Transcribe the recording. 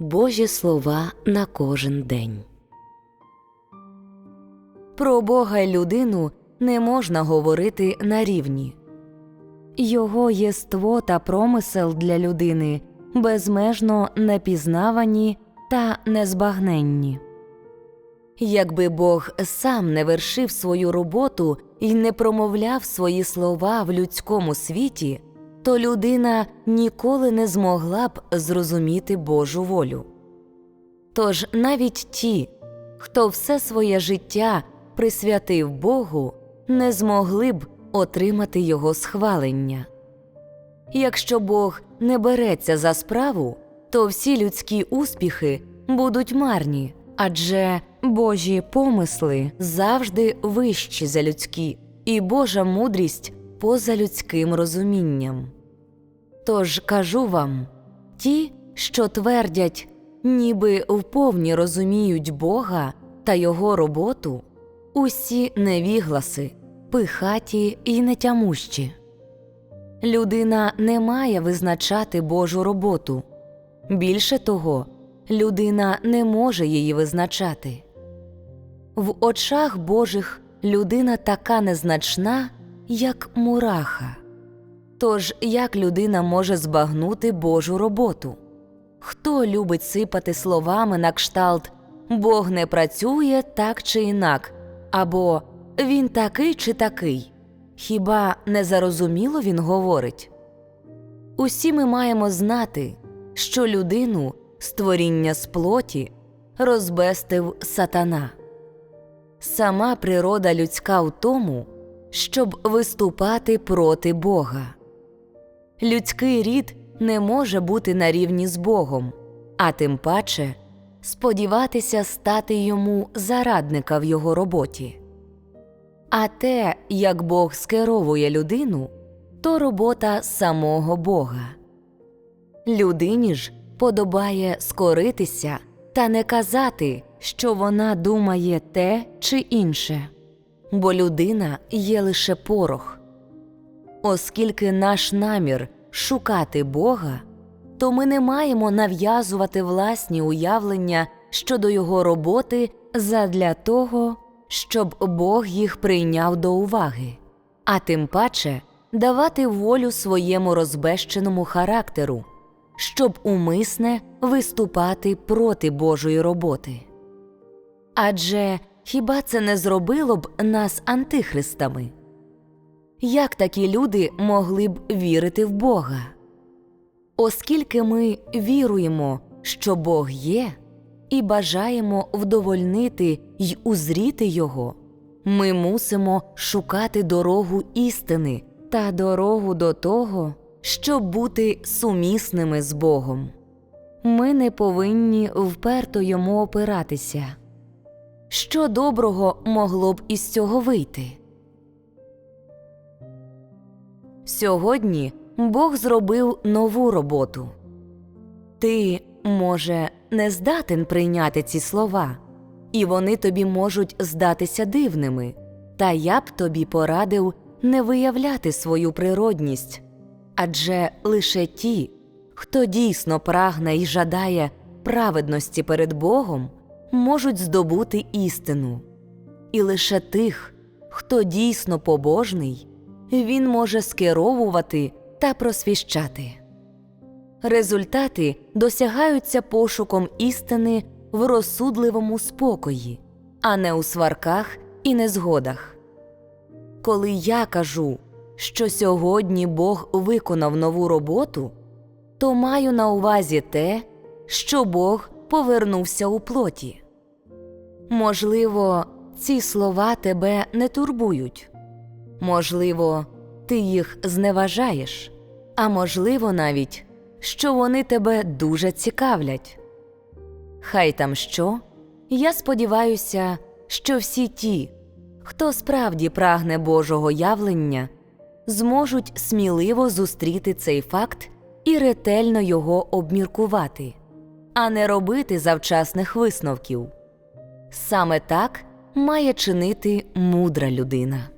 Божі слова на кожен день. Про Бога й людину не можна говорити на рівні. Його єство та промисел для людини безмежно непізнавані та незбагненні. Якби Бог сам не вершив свою роботу і не промовляв свої слова в людському світі, то людина ніколи не змогла б зрозуміти Божу волю. Тож навіть ті, хто все своє життя присвятив Богу, не змогли б отримати Його схвалення. Якщо Бог не береться за справу, то всі людські успіхи будуть марні, адже Божі помисли завжди вищі за людські, і Божа мудрість поза людським розумінням. Тож кажу вам ті, що твердять, ніби вповні розуміють Бога та Його роботу, усі невігласи, пихаті й нетямущі. Людина не має визначати Божу роботу. Більше того, людина не може її визначати. В очах Божих людина така незначна, як мураха. Тож як людина може збагнути Божу роботу? Хто любить сипати словами на кшталт Бог не працює так чи інак, або Він такий чи такий? Хіба не зарозуміло він говорить? Усі ми маємо знати, що людину, створіння з плоті, розбестив сатана. Сама природа людська в тому, щоб виступати проти Бога. Людський рід не може бути на рівні з Богом, а тим паче сподіватися стати йому зарадника в його роботі. А те, як Бог скеровує людину, то робота самого Бога. Людині ж подобає скоритися та не казати, що вона думає те чи інше, бо людина є лише порох. Оскільки наш намір шукати Бога, то ми не маємо нав'язувати власні уявлення щодо Його роботи задля того, щоб Бог їх прийняв до уваги, а тим паче давати волю своєму розбещеному характеру, щоб умисне виступати проти Божої роботи. Адже хіба це не зробило б нас антихристами? Як такі люди могли б вірити в Бога? Оскільки ми віруємо, що Бог є, і бажаємо вдовольнити й узріти Його, ми мусимо шукати дорогу істини та дорогу до того, щоб бути сумісними з Богом. Ми не повинні вперто йому опиратися. Що доброго могло б із цього вийти? Сьогодні Бог зробив нову роботу. Ти, може, не здатен прийняти ці слова, і вони тобі можуть здатися дивними, та я б тобі порадив не виявляти свою природність адже лише ті, хто дійсно прагне і жадає праведності перед Богом, можуть здобути істину, і лише тих, хто дійсно побожний, він може скеровувати та просвіщати. Результати досягаються пошуком істини в розсудливому спокої, а не у сварках і незгодах. Коли я кажу, що сьогодні Бог виконав нову роботу, то маю на увазі те, що Бог повернувся у плоті. Можливо, ці слова тебе не турбують, можливо, ти їх зневажаєш, а можливо, навіть що вони тебе дуже цікавлять. Хай там що, я сподіваюся, що всі ті, хто справді прагне Божого явлення, зможуть сміливо зустріти цей факт і ретельно його обміркувати, а не робити завчасних висновків. Саме так має чинити мудра людина.